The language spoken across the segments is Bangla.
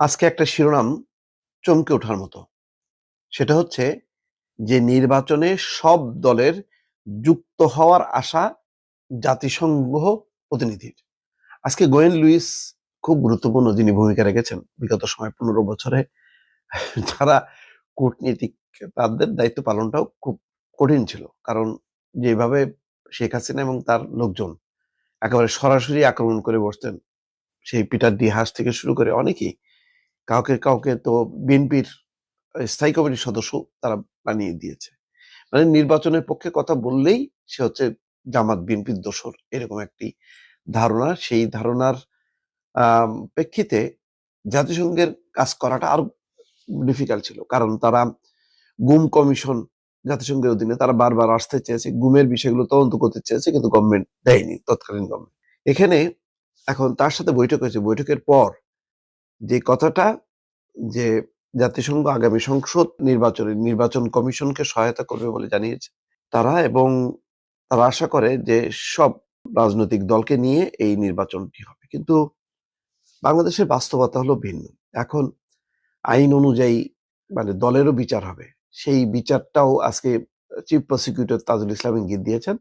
আজকে একটা শিরোনাম চমকে ওঠার মতো। সেটা হচ্ছে যে নির্বাচনে সব দলের যুক্ত হওয়ার আশা জাতিসংঘ প্রতিনিধির। আজকে গোয়েন লুইস খুব গুরুত্বপূর্ণ যিনি ভূমিকা রেখেছেন বিগত সময় পনেরো বছরে, যারা কূটনীতিক তাদের দায়িত্ব পালনটাও খুব কঠিন ছিল। কারণ যেভাবে শেখ হাসিনা এবং তার লোকজন একেবারে সরাসরি আক্রমণ করে বসতেন, সেই পিটার ডি হাস থেকে শুরু করে অনেকেই কাউকে কাউকে তো বিএনপির স্থায়ী কমিটির সদস্য তারা বানিয়ে দিয়েছে। মানে নির্বাচনের পক্ষে কথা বললেই সে হচ্ছে জামাত বিএনপির দোসর এরকম একটি ধারণা। সেই ধারণার প্রেক্ষিতে জাতিসংঘের কাজ করাটা আরও ডিফিকাল্ট ছিল। কারণ তারা গুম কমিশন জাতিসংঘের অধীনে, তারা বারবার আসতে চেয়েছে। গুমের বিষয়গুলো তদন্ত করতে চেয়েছে, কিন্তু গভর্নমেন্ট দেয়নি, তৎকালীন গভর্নমেন্ট এখানে এখন তার সাথে বৈঠক হয়েছে। বৈঠকের পর যে কথাটা যে জাতিসংঘ আগামী সংসদ নির্বাচনে নির্বাচন কমিশনকে সহায়তা করবে বলে জানিয়েছে তারা এবং তারা আশা করে যে সব রাজনৈতিক দলকে নিয়ে এই নির্বাচনটি হবে। কিন্তু বাংলাদেশের বাস্তবতা হলো ভিন্ন। এখন আইন অনুযায়ী মানে দলেরও বিচার হবে। সেই বিচারটাও আজকে চিফ প্রসিকিউটর তাজুল ইসলাম ইঙ্গিত দিয়েছেন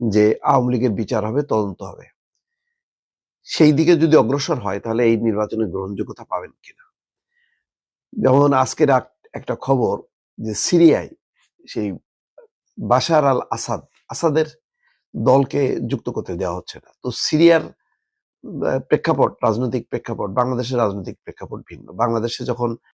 যে আওয়ামী লীগের বিচার হবে, তদন্ত হবে। সেই দিকে যদি অগ্রসর হয়, তাহলে এই নির্বাচনের গ্রহণযোগ্যতা পাবেন কিনা? যেমন আজকের একটা খবর যে সিরিয়ায় সেই বাশার আল আসাদ, আসাদের দলকে যুক্ত করতে দেওয়া হচ্ছে না। তো সিরিয়ার প্রেক্ষাপট, রাজনৈতিক প্রেক্ষাপট, বাংলাদেশের রাজনৈতিক প্রেক্ষাপট ভিন্ন। বাংলাদেশে যখন